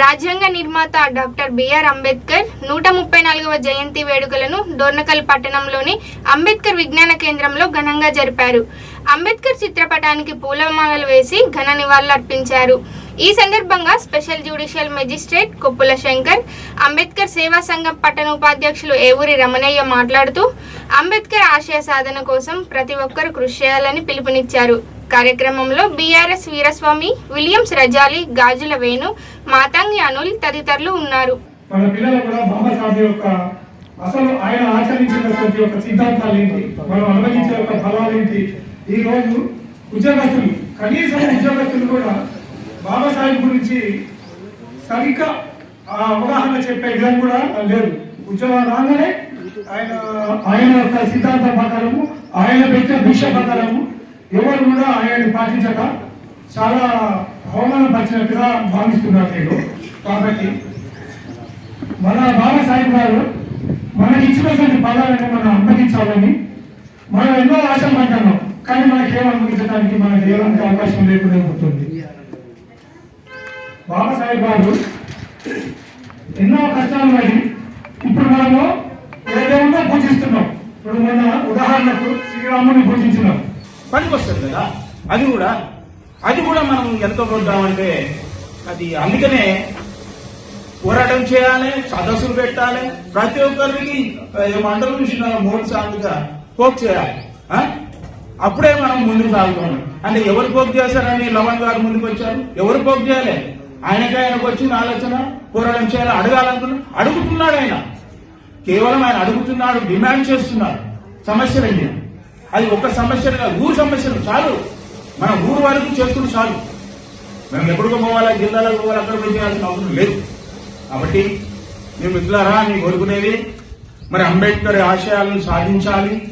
రాజ్యాంగ నిర్మాత doctor BR Ambedkar నూట ముప్పై నాలుగవ జయంతి వేడుకలను డోర్నకల్ పట్టణంలోని అంబేద్కర్ విజ్ఞాన కేంద్రంలో ఘనంగా జరిపారు. అంబేద్కర్ చిత్రపటానికి పూలమాలలు వేసి ఘన నివాళులర్పించారు ఈ సందర్భంగా special judicial magistrate Koppula Shankar Ambedkar సేవా సంఘం పట్టణ ఉపాధ్యక్షులు ఏవూరి రమణయ్య మాట్లాడుతూ అంబేద్కర్ ఆశయ సాధన కోసం ప్రతి ఒక్కరూ కృషి చేయాలని పిలుపునిచ్చారు. కార్యక్రమంలో బీఆర్ఎస్ వీరస్వామి విలియమ్స్ రజాలి గాజుల వేణు మాతంగి అనుల్ తదితరులు ఉన్నారు. మన పిల్లలు కూడా బాబాసాహెబ్ యొక్క అసలు ఆయన ఆచరించినటువంటి యొక్క సిద్ధాంతాలు ఏంటి? మనం అనుభవించే యొక్క ఫలాలు ఏంటి? ఈ రోజు ఉద్యోగస్తులు కనీసం ఉద్యోగస్తులు కూడా బాబాసాహెబ్ గురించి సరిగ్గా అవగాహన చెప్పే విధంగా కూడా లేదు. ఉద్యోగం రాగానే ఆయన ఆయన యొక్క సిద్ధాంతం ప్రకారము ఆయన పెట్టిన భిక్ష ప్రకారము ఎవరు కూడా ఆయన్ని పాటించక చాలా అవమానపరిచినట్టుగా భావిస్తున్నారు నేను కాబట్టి మన బాబాసాహెబ్ గారు మనకి ఇచ్చినటువంటి పదాలను మనం అనుమతించాలని మనం ఎన్నో ఆశలు అంటున్నాం కానీ మనకి ఏం అనుమతించడానికి మనకి ఎలాంటి అవకాశం లేకుండా ఉంటుంది బాబాసాహెబ్ గారు ఎన్నో కష్టాలు పడి ఇప్పుడు మనము ఏ దేవుణ్ణో పూజిస్తున్నాం. ఇప్పుడు మన ఉదాహరణకు శ్రీరాముని పూజించినాం. పనికి వస్తుంది కదా? అది కూడా అది కూడా మనం ఎంత పొందామంటే అది అందుకనే పోరాటం చేయాలి సదస్సులు పెట్టాలి ప్రతి ఒక్కరికి మండలం చూసిన మూడు సార్లుగా పోక్ చేయాలి అప్పుడే మనం ముందుకు సాగుతాం. అంటే ఎవరు పోక్ చేశారని లవణ్ గారు ముందుకు వచ్చారు? ఎవరు పోక్ చేయాలి? ఆయనకి ఆయనకు వచ్చిన ఆలోచన పోరాటం చేయాలి అడగాలనుకున్నా అడుగుతున్నాడు ఆయన. కేవలం ఆయన అడుగుతున్నాడు డిమాండ్ చేస్తున్నాడు. సమస్యలండి అది ఒక సమస్యలు కాదు ఊరు సమస్యలు చాలు. మన ఊరు వరకు చేసుకుని చాలు. మేము ఎక్కడికో పోవాలా జిల్లాలకు పోవాలి అక్కడ పోయి చేయాల్సిన అవసరం లేదు. కాబట్టి మేము మిత్రులారా అని కోరుకునేది మరి అంబేద్కర్ ఆశయాలను సాధించాలి.